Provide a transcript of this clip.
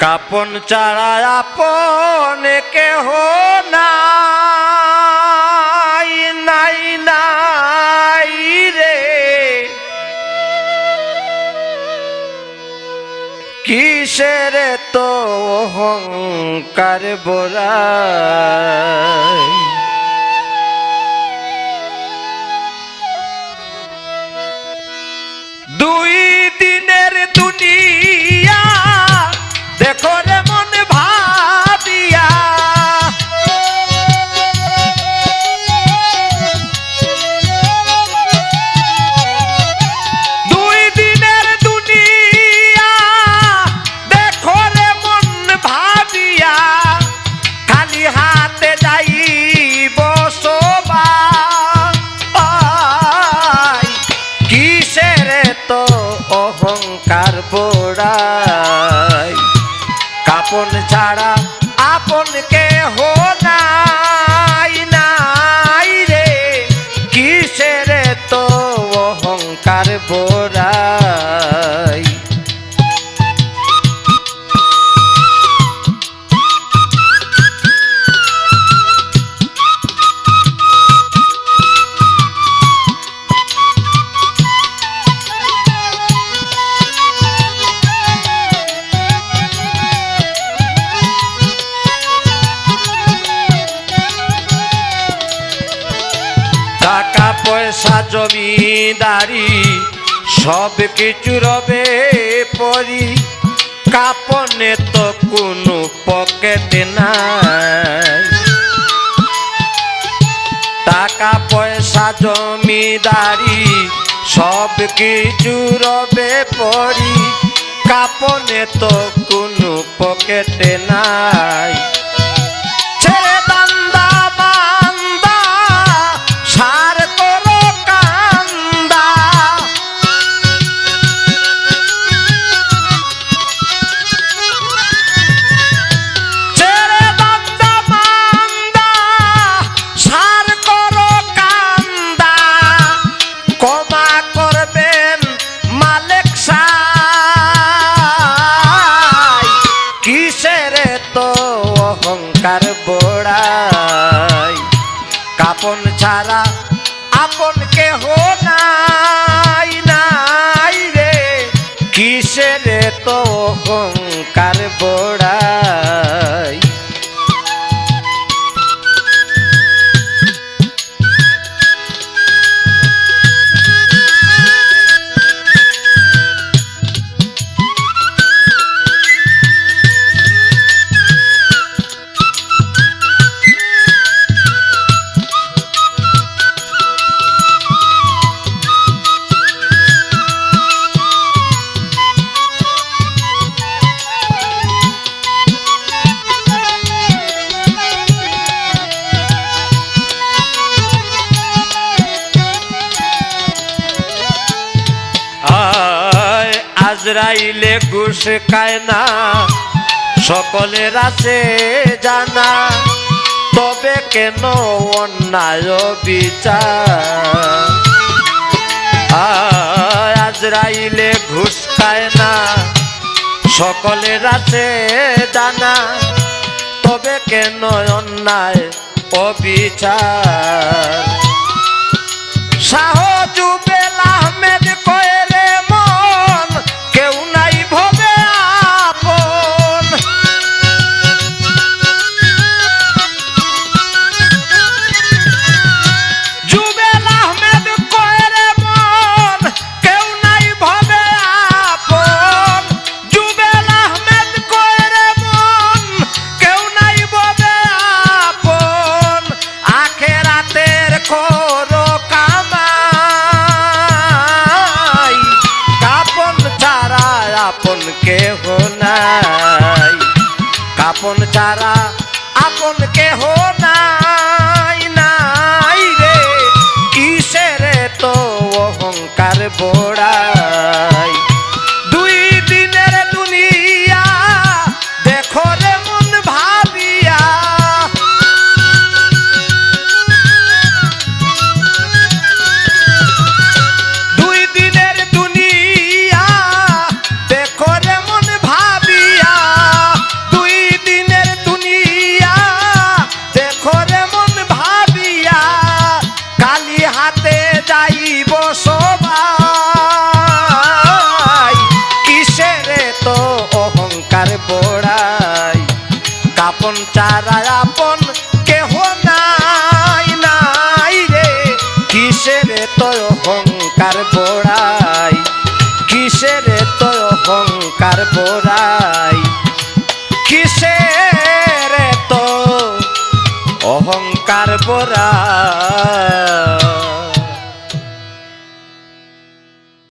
কাপন চারা আপন কেহ নাই নাই নাই রে। কিসের তো অহংকার বোরাই অহংকার পোড়াই কাপন ছাড়া আপন কে হো নাই নাই রে। কিসের তো অহংকার বোড়াই পয়সা জমিদারি, সব কিছু রবে পরি। কাপনে তো কোনো পকেট নাই। টাকা, পয়সা, জমিদারি, সব কিছু রবে পরি। কাপনে তো কোনো পকেট নাই। আজরাইলে ঘুষ খায় না। সকলের আছে জানা, তবে কেন অন্যায় বিচার আজরাইলে ঘুষ খায় না, সকলের আছে জানা, তবে কেন অন্যায় অবিচার? শাহ আপন কেহ নাই নাই রে। কিসের তো অহংকার বোড়াই যাইব সবাই। কিসের তো অহংকার কেহ নাই রে। তো অহংকার তো অহংকার কিসের তো অহংকার বড়াই